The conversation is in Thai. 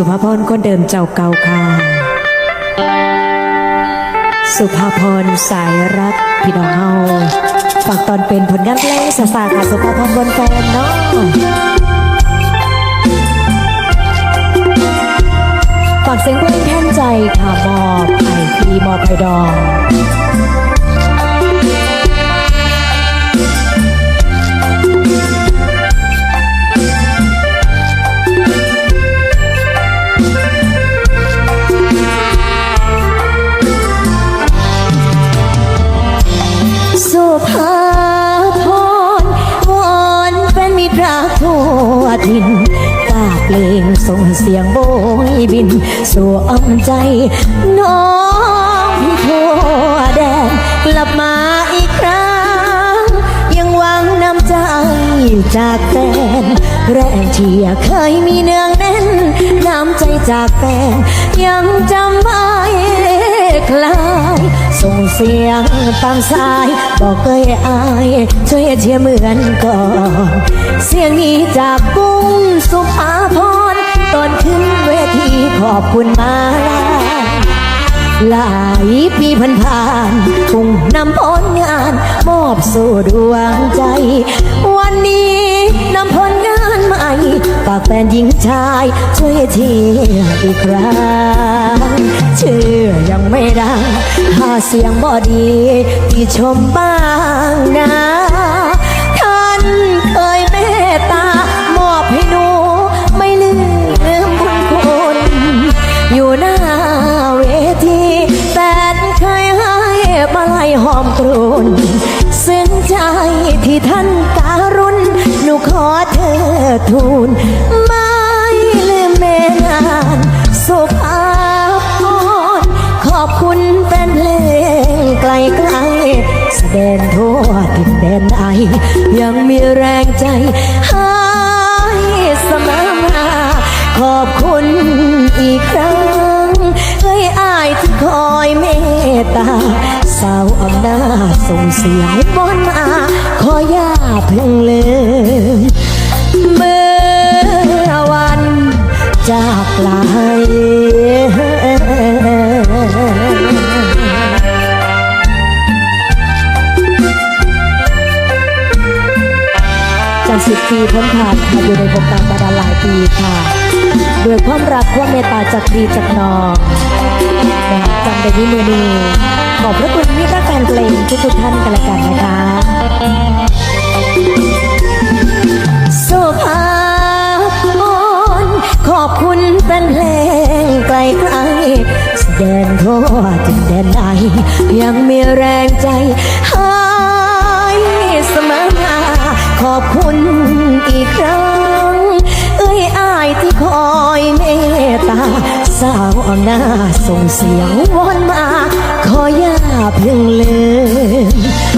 สุภาพรคนเดิมเจ้าเก่าค่ะ สุภาพรสายรักพี่น้องเฮาฝากตอนเป็นผลงานเพลงสาสาค่ะสุภาพรบนแฟนเนาะฝากเสียงเพลงแทนใจค่ะมอบไผ่พีมอบไผ่ดอง วถิ่นกาเพลงส่งเสียงโบยบิน สู่อ้อมใจ น้องพี่ทั่วแดนกลับมาอีกครั้ง ยังหวังน้ำใจจากแฟนแรงเชียเคยมีเนืองแน่น น้ำใจจากแฟนยังจำไม่คลา ส่งเสียงตามสาย บอกเคยอาย ช่วยเชียร์เหมือนก่อน เสียงนี้จากกุ้งสุภาพรตอนขึ้นเวทีขอบคุณมาลาหลายปีผ่านผ่านๆทุ่งนำผลงาน มอบสู่ดวงใจ วันนี้นำผลงานใหม่ฝากแฟนหญิงชาย ช่วยเชียอีกครั้งเชื่อยังไม่ดัง ถ้าเสียงบอดีที่ชมบ้างนะ ท่านเคยเมตตามอบให้หนูไม่ลืมบุญคุณ อยู่หน้าเวทีแฟนเคยให้มาไล่หอมกรุนซึ้งใจที่ท่านการุณหนูขอเธอทูลไม่ลืมเมงานสุภา ยังมีแรงใจให้เสมอมา ขอบคุณอีกครั้งเอ้ยอายที่คอยเมตตา สาวอำนาจส่งเสียงบนมา ขอย่าเพิ่ง จากสิบปีพ้นผ่านค่ะอยู่ในวงการมาดาหลายปีค่ะด้วยความรักความเมตตาจากพี่จากน้องนะจำได้ที่มือนีขอบพระคุณมิตรแฟนเพลงทุกทุกท่านกันละกันนะคะสุภาพรขอบคุณแฟนเพลงไกลไกลแสดงทั่วถึงแดนไอยังมีแรงใจห้เอีกครั้ง เอ้ยอายที่คอยเมตตา สาวอำนาส่งเสียงวอนมา ขออย่าเพียงลืม